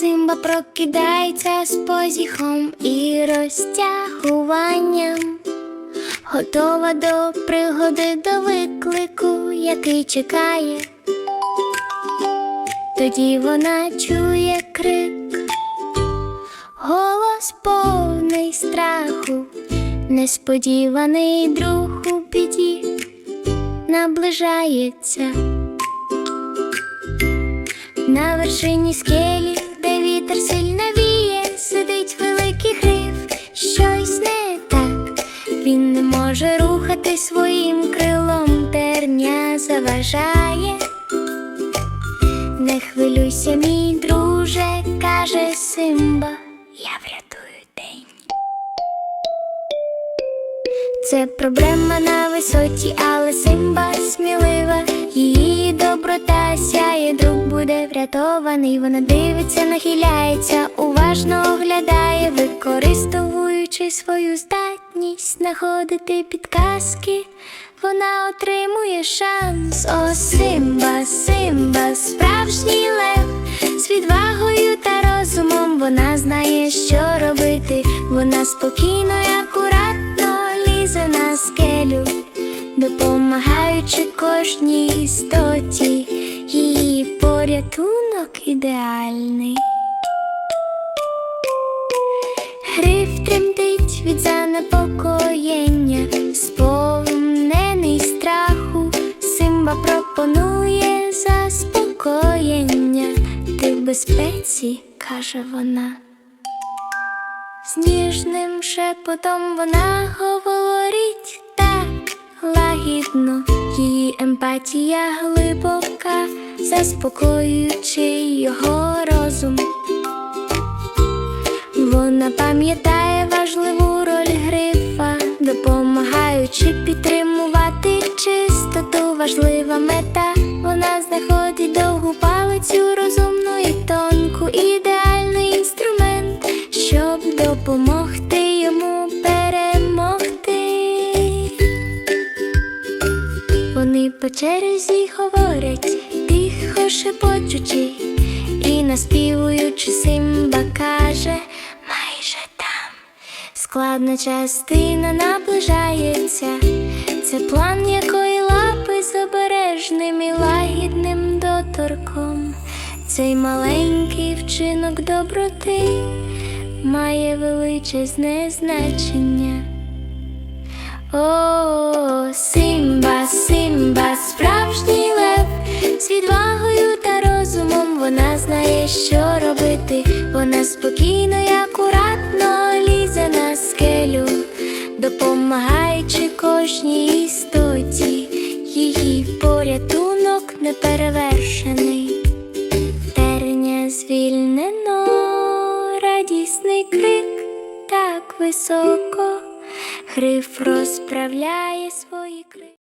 Симба прокидається з позіхом і розтягуванням, готова до пригоди до виклику, який чекає. Тоді вона чує крик, голос повний страху, несподіваний друг у біді наближається. На вершині скелі, вітер сильно віє, сидить великий гриф, щось не так. Він не може рухати своїм крилом, терня заважає. Не хвилюйся, мій друже, каже Симба, я врятую день. Це проблема на висоті, але Симба смілива. Її доброта сяє, буде врятований. Вона дивиться, нахиляється, уважно оглядає, використовуючи свою здатність знаходити підказки. Вона отримує шанс. О, Симба, Симба, справжній лев. З відвагою та розумом вона знає, що робити. Вона спокійно і акуратно лізе на скелю, допомагаючи кожній істоті. Її порятунок ідеальний. Гриф тремтить від занепокоєння, сповнений страху, Симба пропонує заспокоєння. Ти в безпеці, каже вона. З ніжним шепотом вона говорить так лагідно, емпатія глибока, заспокоюючи його розум. Вона пам'ятає важливу роль грифа, допомагаючи підтримувати чистоту, важлива мета. Вона знаходить довгу палицю, розумну і тонку, ідеальний інструмент, щоб допомогти По черзі говорять, тихо шепочучи, і наспівуючи Симба каже, майже там складна частина наближається. Це план якої лапи з обережним і лагідним доторком. Цей маленький вчинок доброти має величезне значення. О, Симба, Симба, вона знає, що робити. Вона спокійно і акуратно лізе на скелю, допомагаючи кожній істоті. Її порятунок неперевершений. Терня звільнено, радісний крик так високо. Гриф розправляє свої крики.